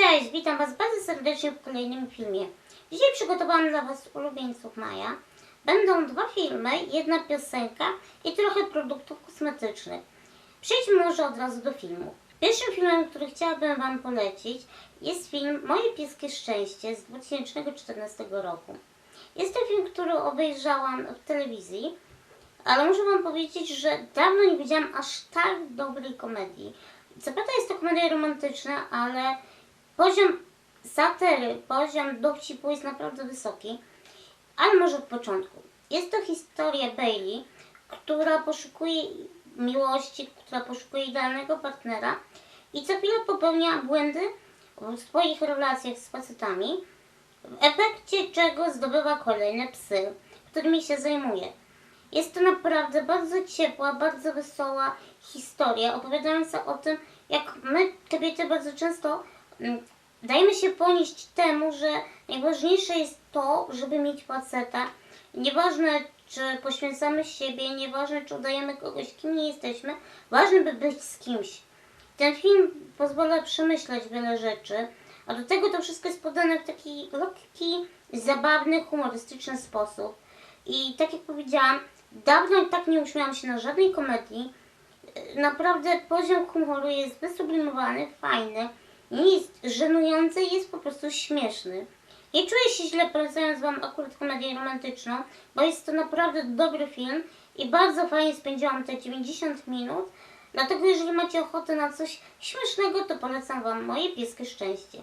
Cześć, witam Was bardzo serdecznie w kolejnym filmie. Dzisiaj przygotowałam dla Was ulubieńców Maja. Będą dwa filmy, jedna piosenka i trochę produktów kosmetycznych. Przejdźmy może od razu do filmu. Pierwszym filmem, który chciałabym Wam polecić jest film Moje pieskie szczęście z 2014 roku. Jest to film, który obejrzałam w telewizji, ale muszę Wam powiedzieć, że dawno nie widziałam aż tak dobrej komedii. Co prawda jest to komedia romantyczna, ale poziom satyry, poziom dowcipu jest naprawdę wysoki. Ale może od początku. Jest to historia Bailey, która poszukuje miłości, która poszukuje idealnego partnera i co chwilę popełnia błędy w swoich relacjach z facetami, w efekcie czego zdobywa kolejne psy, którymi się zajmuje. Jest to naprawdę bardzo ciepła, bardzo wesoła historia, opowiadająca o tym, jak my, kobiety, bardzo często dajemy się ponieść temu, że najważniejsze jest to, żeby mieć faceta. Nieważne, czy poświęcamy siebie, nieważne, czy udajemy kogoś, kim nie jesteśmy, ważne, by być z kimś. Ten film pozwala przemyśleć wiele rzeczy, a do tego to wszystko jest podane w taki lekki, zabawny, humorystyczny sposób. I tak jak powiedziałam, dawno tak nie uśmiałam się na żadnej komedii. Naprawdę poziom humoru jest wysublimowany, fajny, nie jest żenujący, jest po prostu śmieszny. Nie czuję się źle polecając Wam akurat komedię romantyczną, bo jest to naprawdę dobry film i bardzo fajnie spędziłam te 90 minut. Dlatego jeżeli macie ochotę na coś śmiesznego, to polecam Wam Moje pieskie szczęście.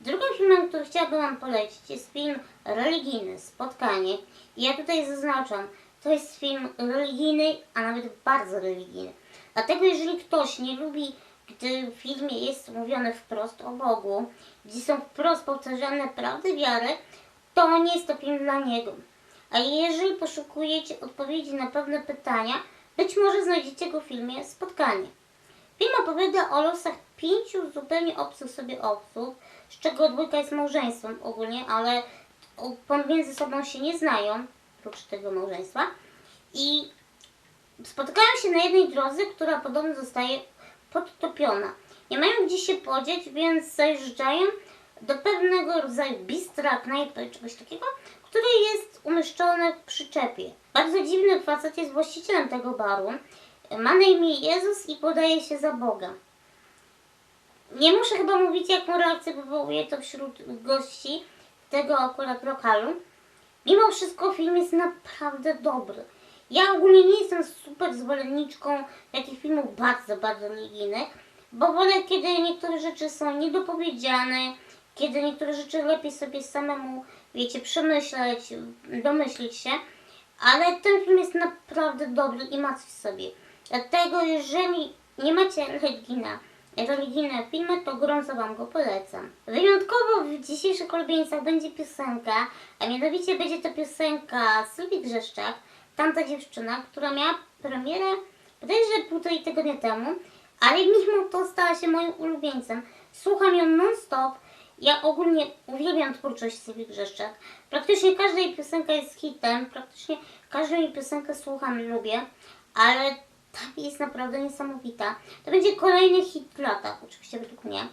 Drugim filmem, który chciałabym Wam polecić jest film religijny, Spotkanie. I ja tutaj zaznaczam, to jest film religijny, a nawet bardzo religijny. Dlatego jeżeli ktoś nie lubi, w filmie jest mówione wprost o Bogu, gdzie są wprost powtarzane prawdy wiary, to nie jest to film dla niego. A jeżeli poszukujecie odpowiedzi na pewne pytania, być może znajdziecie go w filmie Spotkanie. Film opowiada o losach pięciu zupełnie obcych sobie osób, z czego dwójka jest małżeństwem ogólnie, ale pomiędzy sobą się nie znają, oprócz tego małżeństwa. I spotykają się na jednej drodze, która podobno zostaje podtopiona. Nie mają gdzie się podzieć, więc zajeżdżają do pewnego rodzaju bistra, knajpy, czegoś takiego, które jest umieszczone w przyczepie. Bardzo dziwny facet jest właścicielem tego baru. Ma na imię Jezus i podaje się za Boga. Nie muszę chyba mówić, jaką reakcję wywołuje to wśród gości tego akurat lokalu. Mimo wszystko film jest naprawdę dobry. Ja ogólnie nie jestem super zwolenniczką takich filmów bardzo, bardzo religijnych, bo wolę, kiedy niektóre rzeczy są niedopowiedziane, kiedy niektóre rzeczy lepiej sobie samemu, wiecie, przemyśleć, domyślić się, ale ten film jest naprawdę dobry i ma coś w sobie. Dlatego, jeżeli nie macie religijna, religijne filmy, to gorąco Wam go polecam. Wyjątkowo w dzisiejszych ulubieńcach będzie piosenka, a mianowicie będzie to piosenka Sylwii Grzeszczak, tamta dziewczyna, która miała premierę bodajże półtorej tygodnia temu, ale mimo to stała się moim ulubieńcem. Słucham ją non-stop. Ja ogólnie uwielbiam twórczość Sylwii Grzeszczak. Praktycznie każda jej piosenka jest hitem, praktycznie każdą jej piosenkę słucham i lubię, ale ta jest naprawdę niesamowita. To będzie kolejny hit lata, oczywiście według mnie.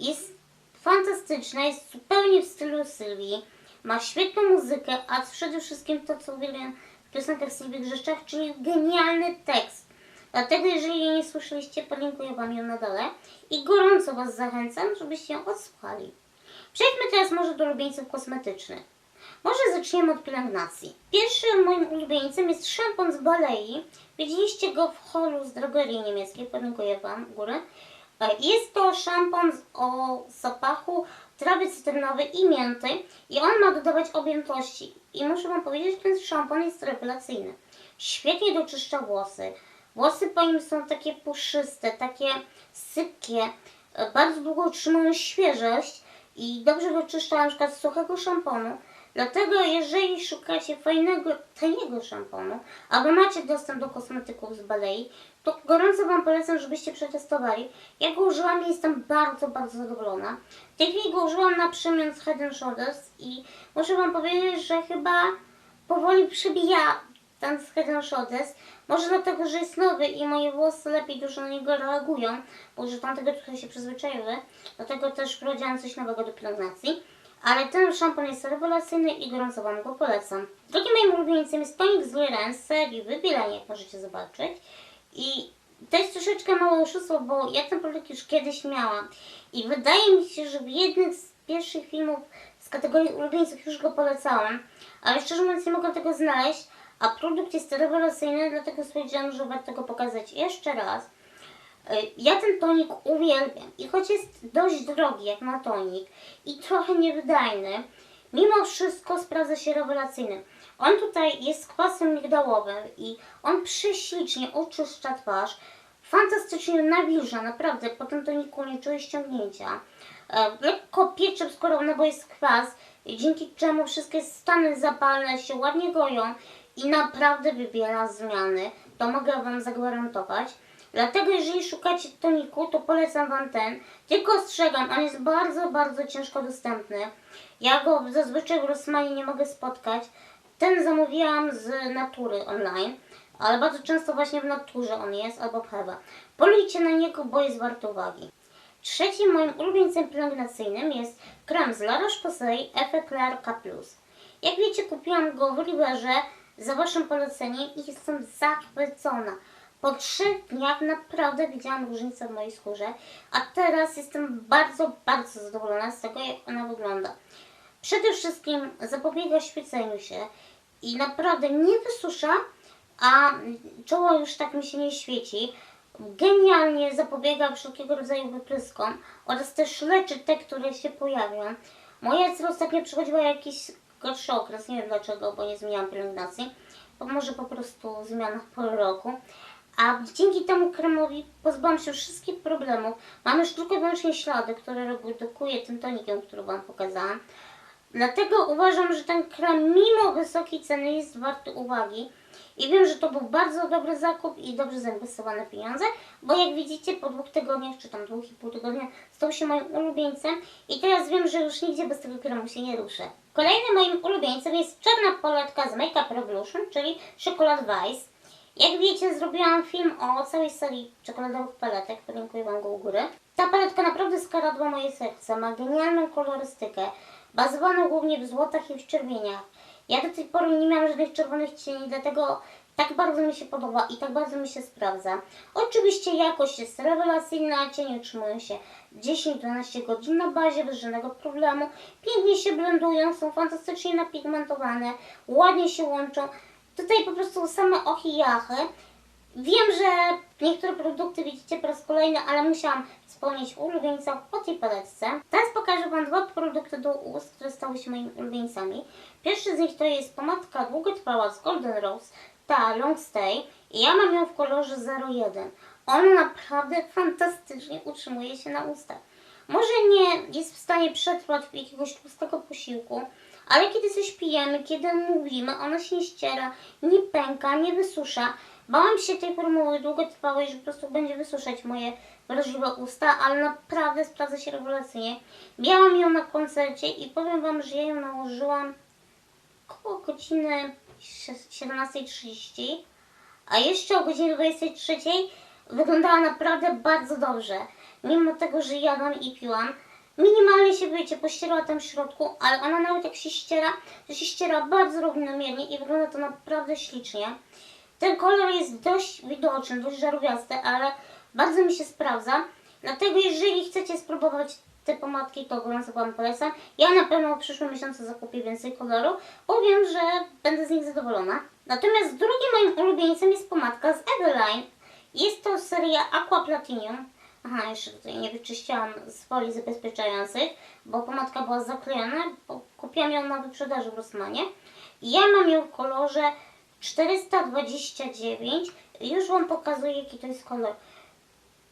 Jest fantastyczna, jest zupełnie w stylu Sylwii. Ma świetną muzykę, a przede wszystkim to, co uwielbiam w piosenkach Sylwii Grzeszczak, czyli genialny tekst. Dlatego, jeżeli jej nie słyszeliście, polinkuję Wam ją na dole i gorąco Was zachęcam, żebyście ją odsłuchali. Przejdźmy teraz może do ulubieńców kosmetycznych. Może zaczniemy od pielęgnacji. Pierwszym moim ulubieńcem jest szampon z Balei. Widzieliście go w holu z drogerii niemieckiej, polinkuję Wam górę. E, Jest to szampon o zapachu trawy cytrynowej i mięty i on ma dodawać objętości. I muszę Wam powiedzieć, że ten szampon jest rewelacyjny. Świetnie doczyszcza włosy. Włosy po nim są takie puszyste, takie sypkie, e, bardzo długo utrzymują świeżość i dobrze doczyszcza na przykład z suchego szamponu. Dlatego jeżeli szukacie fajnego, taniego szamponu, albo macie dostęp do kosmetyków z Balei, to gorąco Wam polecam, żebyście przetestowali. Ja go użyłam i jestem bardzo, bardzo zadowolona. W tej chwili go użyłam na przemian z Head Shoulders i muszę Wam powiedzieć, że chyba powoli przebija ten Head and Shoulders. Może dlatego, że jest nowy i moje włosy lepiej dużo na niego reagują, bo już do tamtego trochę się przyzwyczaiły. Dlatego też wprowadziłam coś nowego do pielęgnacji. Ale ten szampon jest rewelacyjny i gorąco Wam go polecam. Drugim moim ulubieńcem jest tonik z z serii Wybielenie, jak możecie zobaczyć. I to jest troszeczkę małe oszustwo, bo ja ten produkt już kiedyś miałam. I wydaje mi się, że w jednym z pierwszych filmów z kategorii ulubieńców już go polecałam. Ale szczerze mówiąc nie mogłam tego znaleźć. A produkt jest rewelacyjny, dlatego stwierdziłam, że warto go pokazać jeszcze raz. Y, Ja ten tonik uwielbiam i choć jest dość drogi jak na tonik i trochę niewydajny, mimo wszystko sprawdza się rewelacyjnie. On tutaj jest kwasem migdałowym i on prześlicznie oczyszcza twarz, fantastycznie nawilża, naprawdę po tym toniku nie czuję ściągnięcia. E, Lekko piecze skórą, no bo jest kwas, dzięki czemu wszystkie stany zapalne się ładnie goją i naprawdę wybiera zmiany. To mogę Wam zagwarantować. Dlatego jeżeli szukacie toniku, to polecam Wam ten. Tylko ostrzegam, on jest bardzo, bardzo ciężko dostępny. Ja go zazwyczaj w Rosmanie nie mogę spotkać. Ten zamówiłam z natury online, ale bardzo często właśnie w naturze on jest albo w Heba. Polujcie na niego, bo jest wart uwagi. Trzecim moim ulubieńcem pielęgnacyjnym jest krem z La Roche-Posay Effeclar K+. Jak wiecie, kupiłam go w Riverze za Waszym poleceniem i jestem zachwycona. Po trzech dniach naprawdę widziałam różnicę w mojej skórze, a teraz jestem bardzo, bardzo zadowolona z tego, jak ona wygląda. Przede wszystkim zapobiega świeceniu się i naprawdę nie wysusza, a czoło już tak mi się nie świeci. Genialnie zapobiega wszelkiego rodzaju wypryskom oraz też leczy te, które się pojawią. Moja córa ostatnio przechodziła jakiś gorszy okres, nie wiem dlaczego, bo nie zmieniłam pielęgnacji, może po prostu zmiana po roku. A dzięki temu kremowi pozbyłam się wszystkich problemów. Mam już tylko i wyłącznie ślady, które redukuję tym tonikiem, który Wam pokazałam. Dlatego uważam, że ten krem mimo wysokiej ceny jest warty uwagi. I wiem, że to był bardzo dobry zakup i dobrze zainwestowane pieniądze, bo jak widzicie po dwóch tygodniach, czy tam dwóch i pół tygodnia stał się moim ulubieńcem i teraz wiem, że już nigdzie bez tego kremu się nie ruszę. Kolejnym moim ulubieńcem jest czarna paletka z Makeup Revolution, czyli Chocolate Vice. Jak wiecie, zrobiłam film o całej serii czekoladowych paletek, linkuję Wam go u góry. Ta paletka naprawdę skaradła moje serce, ma genialną kolorystykę, bazowaną głównie w złotach i w czerwieniach. Ja do tej pory nie miałam żadnych czerwonych cieni, dlatego tak bardzo mi się podoba i tak bardzo mi się sprawdza. Oczywiście jakość jest rewelacyjna, cienie utrzymują się 10-12 godzin na bazie bez żadnego problemu. Pięknie się blendują, są fantastycznie napigmentowane, ładnie się łączą. Tutaj po prostu same ochy i jachy. Wiem, że niektóre produkty widzicie po raz kolejny, ale musiałam wspomnieć o ulubieńcach po tej paletce. Teraz pokażę Wam dwa produkty do ust, które stały się moimi ulubieńcami. Pierwszy z nich to jest pomadka długotrwała z Golden Rose, ta Long Stay. I ja mam ją w kolorze 01. Ona naprawdę fantastycznie utrzymuje się na ustach. Może nie jest w stanie przetrwać jakiegoś tłustego posiłku, ale kiedy coś pijemy, kiedy mówimy, ona się nie ściera, nie pęka, nie wysusza. Bałam się tej formuły długotrwałej, że po prostu będzie wysuszać moje wrażliwe usta, ale naprawdę sprawdza się rewelacyjnie. Miałam ją na koncercie i powiem Wam, że ja ją nałożyłam około godziny 17.30, a jeszcze o godzinie 23.00 wyglądała naprawdę bardzo dobrze. Mimo tego, że jadłam i piłam, minimalnie się, wiecie, pościerała tam w środku, ale ona nawet jak się ściera, to się ściera bardzo równomiernie i wygląda to naprawdę ślicznie. Ten kolor jest dość widoczny, dość żarówiasty, ale bardzo mi się sprawdza. Dlatego jeżeli chcecie spróbować te pomadki, to gorąco Wam polecam. Ja na pewno w przyszłym miesiącu zakupię więcej koloru, bo wiem, że będę z nich zadowolona. Natomiast drugim moim ulubieńcem jest pomadka z Eveline. Jest to seria Aqua Platinum. Aha, jeszcze tutaj nie wyczyściłam z folii zabezpieczających, bo pomadka była zaklejona, bo kupiłam ją na wyprzedaży w Rossmanie. I ja mam ją w kolorze 429. Już Wam pokazuję, jaki to jest kolor.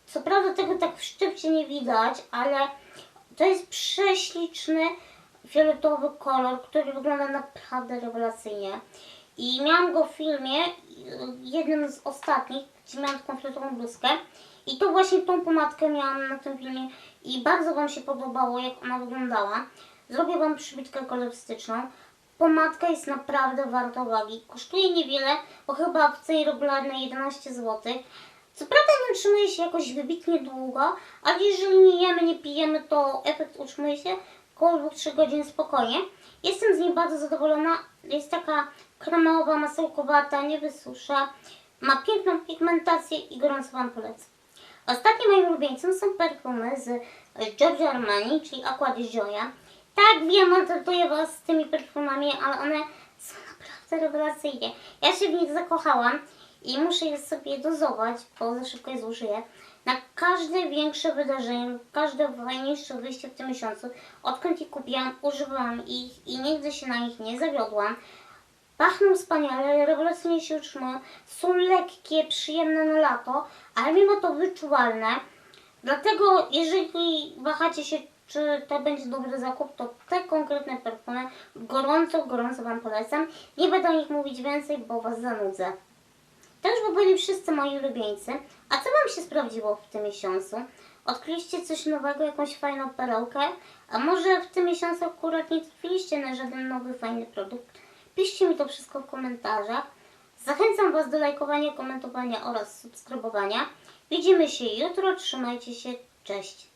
Co prawda tego tak w szczypcie nie widać, ale to jest prześliczny fioletowy kolor, który wygląda naprawdę rewelacyjnie. I miałam go w filmie, jednym z ostatnich, gdzie miałam taką fioletową bluzkę. I to właśnie tą pomadkę miałam na tym filmie i bardzo Wam się podobało, jak ona wyglądała. Zrobię Wam przybitkę kolorystyczną. pomadka jest naprawdę warta uwagi. Kosztuje niewiele, bo chyba w cenie regularnej 11 zł. Co prawda nie utrzymuje się jakoś wybitnie długo, ale jeżeli nie jemy, nie pijemy, to efekt utrzymuje się około 2-3 godzin spokojnie. Jestem z niej bardzo zadowolona. Jest taka kremowa, masełkowata, nie wysusza. Ma piękną pigmentację i gorąco Wam polecam. Ostatnim moim ulubieńcem są perfumy z Giorgio Armani, czyli Aqua di Gioia. Tak, wiem, maltretuję Was z tymi perfumami, ale one są naprawdę rewelacyjne. Ja się w nich zakochałam i muszę je sobie dozować, bo za szybko je zużyję. Na każde większe wydarzenie, każde fajniejsze wyjście w tym miesiącu, odkąd je kupiłam, używałam ich i nigdy się na nich nie zawiodłam. Pachną wspaniale, rewelacyjnie się utrzymują, są lekkie, przyjemne na lato, ale mimo to wyczuwalne. Dlatego jeżeli wahacie się, czy to będzie dobry zakup, to te konkretne perfumy gorąco, gorąco Wam polecam. Nie będę o nich mówić więcej, bo Was zanudzę. To już by byli wszyscy moi ulubieńcy. A co Wam się sprawdziło w tym miesiącu? Odkryliście coś nowego, jakąś fajną perełkę? A może w tym miesiącu akurat nie trafiliście na żaden nowy, fajny produkt? Piszcie mi to wszystko w komentarzach. Zachęcam Was do lajkowania, komentowania oraz subskrybowania. Widzimy się jutro. Trzymajcie się. Cześć.